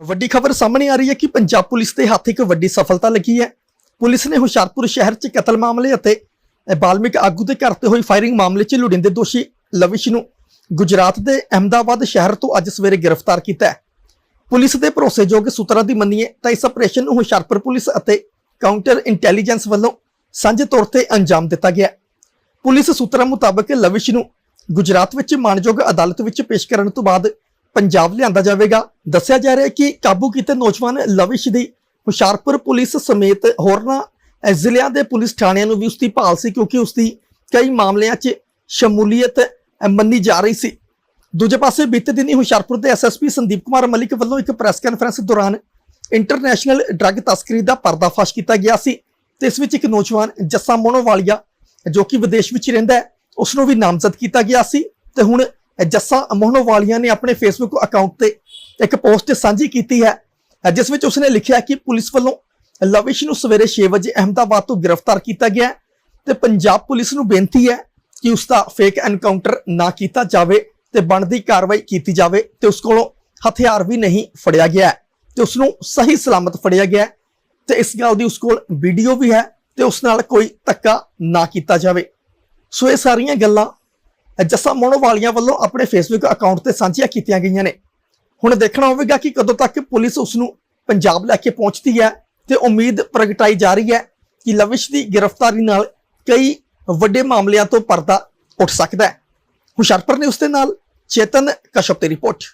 ਵੱਡੀ ਖਬਰ ਸਾਹਮਣੇ ਆ ਰਹੀ ਹੈ ਕਿ ਪੰਜਾਬ ਪੁਲਿਸ ਦੇ ਹੱਥ ਇੱਕ ਵੱਡੀ ਸਫਲਤਾ ਲੱਗੀ ਹੈ। ਪੁਲਿਸ ਨੇ ਹੁਸ਼ਿਆਰਪੁਰ ਸ਼ਹਿਰ 'ਚ ਕਤਲ ਮਾਮਲੇ ਅਤੇ ਬਾਲਮਿਕ ਆਗੂ ਦੇ ਘਰ ਤੇ ਹੋਈ ਫਾਇਰਿੰਗ ਮਾਮਲੇ 'ਚ ਲੋੜੀਂਦੇ ਦੋਸ਼ੀ ਲਵਿਸ਼ ਨੂੰ ਗੁਜਰਾਤ ਦੇ ਅਹਮਦਾਬਾਦ ਸ਼ਹਿਰ ਤੋਂ ਅੱਜ ਸਵੇਰੇ ਗ੍ਰਿਫਤਾਰ ਕੀਤਾ ਹੈ। ਪੁਲਿਸ ਦੇ ਭਰੋਸੇਯੋਗ ਸੂਤਰਾਂ ਦੀ ਮੰਨੀਏ ਤਾਂ ਇਸ ਆਪਰੇਸ਼ਨ ਨੂੰ ਹੁਸ਼ਿਆਰਪੁਰ ਪੁਲਿਸ ਅਤੇ ਕਾਊਂਟਰ ਇੰਟੈਲੀਜੈਂਸ ਵੱਲੋਂ ਸਾਂਝੇ ਤੌਰ ਤੇ ਅੰਜਾਮ ਦਿੱਤਾ ਗਿਆ ਪੁਲਿਸ ਸੂਤਰਾਂ ਮੁਤਾਬਕ ਲਵਿਸ਼ ਨੂੰ ਗੁਜਰਾਤ ਵਿੱਚ ਮਾਣਯੋਗ ਅਦਾਲਤ ਵਿੱਚ ਪੇਸ਼ ਕਰਨ ਤੋਂ ਬਾਅਦ ਪੰਜਾਬ ਲਿਆਂਦਾ ਜਾਵੇਗਾ। ਦੱਸਿਆ ਜਾ ਰਿਹਾ ਹੈ ਕਿ ਕਾਬੂ ਕੀਤੇ ਨੌਜਵਾਨ ਲਵਿਸ਼ ਦੀ ਹੁਸ਼ਿਆਰਪੁਰ ਪੁਲਿਸ ਸਮੇਤ ਹੋਰਨਾਂ ਜ਼ਿਲ੍ਹਿਆਂ ਦੇ ਪੁਲਿਸ ਥਾਣਿਆਂ ਨੂੰ ਵੀ ਉਸ ਦੀ ਭਾਲ ਸੀ ਕਿਉਂਕਿ ਉਸ ਦੀ ਕਈ ਮਾਮਲਿਆਂ 'ਚ ਸ਼ਮੂਲੀਅਤ ਮੰਨੀ ਜਾ ਰਹੀ ਸੀ। ਦੂਜੇ ਪਾਸੇ ਬੀਤੇ ਦਿਨੀ ਹੁਸ਼ਿਆਰਪੁਰ ਦੇ ਐਸਐਸਪੀ ਸੰਦੀਪ ਕੁਮਾਰ ਮਲਿਕ ਵੱਲੋਂ ਇੱਕ ਪ੍ਰੈਸ ਕਾਨਫਰੰਸ ਦੌਰਾਨ ਇੰਟਰਨੈਸ਼ਨਲ ਡਰੱਗ ਤਸਕਰੀ ਦਾ ਪਰਦਾਫਾਸ਼ ਕੀਤਾ ਗਿਆ ਸੀ ਤੇ ਇਸ ਵਿੱਚ ਇੱਕ ਨੌਜਵਾਨ ਜੱਸਾ ਮੋਨੋਵਾਲੀਆ ਜੋ ਕਿ ਵਿਦੇਸ਼ ਵਿੱਚ ਰਹਿੰਦਾ ਹੈ ਉਸ ਨੂੰ ਵੀ ਨਾਮਜ਼ਦ ਕੀਤਾ ਗਿਆ ਸੀ ਤੇ ਹੁਣ ਜੱਸਾ ਮੋਨੋਵਾਲੀਆ ਨੇ ਆਪਣੇ ਫੇਸਬੁੱਕ ਅਕਾਊਂਟ ਤੇ ਇੱਕ ਪੋਸਟ ਸਾਂਝੀ ਕੀਤੀ ਹੈ ਜਿਸ ਵਿੱਚ ਉਸਨੇ ਲਿਖਿਆ ਕਿ ਪੁਲਿਸ ਵੱਲੋਂ ਲਵਿਸ਼ ਨੂੰ ਸਵੇਰੇ 6 ਵਜੇ ਅਹਮਦਾਬਾਦ ਤੋਂ ਗ੍ਰਿਫਤਾਰ ਕੀਤਾ ਗਿਆ ਹੈ ਤੇ ਪੰਜਾਬ ਪੁਲਿਸ ਨੂੰ ਬੇਨਤੀ ਹੈ ਕਿ ਉਸ ਦਾ ਫੇਕ ਐਨਕਾਊਂਟਰ ਨਾ ਕੀਤਾ ਜਾਵੇ ਤੇ ਬਣਦੀ ਕਾਰਵਾਈ ਕੀਤੀ ਜਾਵੇ ਤੇ ਉਸ ਕੋਲੋਂ ਹਥਿਆਰ ਵੀ ਨਹੀਂ ਫੜਿਆ ਗਿਆ ਹੈ ਤੇ ਉਸ ਨੂੰ ਸਹੀ ਸਲਾਮਤ ਫੜਿਆ ਗਿਆ ਹੈ ਤੇ ਇਸ ਗੱਲ ਦੀ ਉਸ ਕੋਲ ਵੀਡੀਓ ਵੀ ਹੈ ਤੇ ਉਸ ਨਾਲ ਕੋਈ ਧੱਕਾ ਨਾ ਕੀਤਾ ਜਾਵੇ। ਸੋ ਇਹ ਸਾਰੀਆਂ ਗੱਲਾਂ ਜੱਸਾ ਮੋਣੋਵਾਲੀਆਂ ਵੱਲੋਂ ਆਪਣੇ ਫੇਸਬੁੱਕ ਅਕਾਊਂਟ ਤੇ ਸਾਂਝੀਆਂ ਕੀਤੀਆਂ ਗਈਆਂ ਨੇ। ਹੁਣ ਦੇਖਣਾ ਹੋਵੇਗਾ ਕਿ ਕਦੋਂ ਤੱਕ ਪੁਲਿਸ ਉਸ ਨੂੰ ਪੰਜਾਬ ਲੈ ਕੇ ਪਹੁੰਚਦੀ ਹੈ ਤੇ ਉਮੀਦ ਪ੍ਰਗਟਾਈ ਜਾ ਰਹੀ ਹੈ ਕਿ ਲਵਿਸ਼ ਦੀ ਗ੍ਰਿਫਤਾਰੀ ਨਾਲ ਕਈ ਵੱਡੇ ਮਾਮਲਿਆਂ ਤੋਂ ਪਰਦਾ ਉੱਠ ਸਕਦਾ ਹੈ। ਹੁਸ਼ਿਆਰਪੁਰ ਨੇ ਉਸ ਦੇ ਨਾਲ ਚੇਤਨ ਕਸ਼ਪ ਦੀ ਰਿਪੋਰਟ।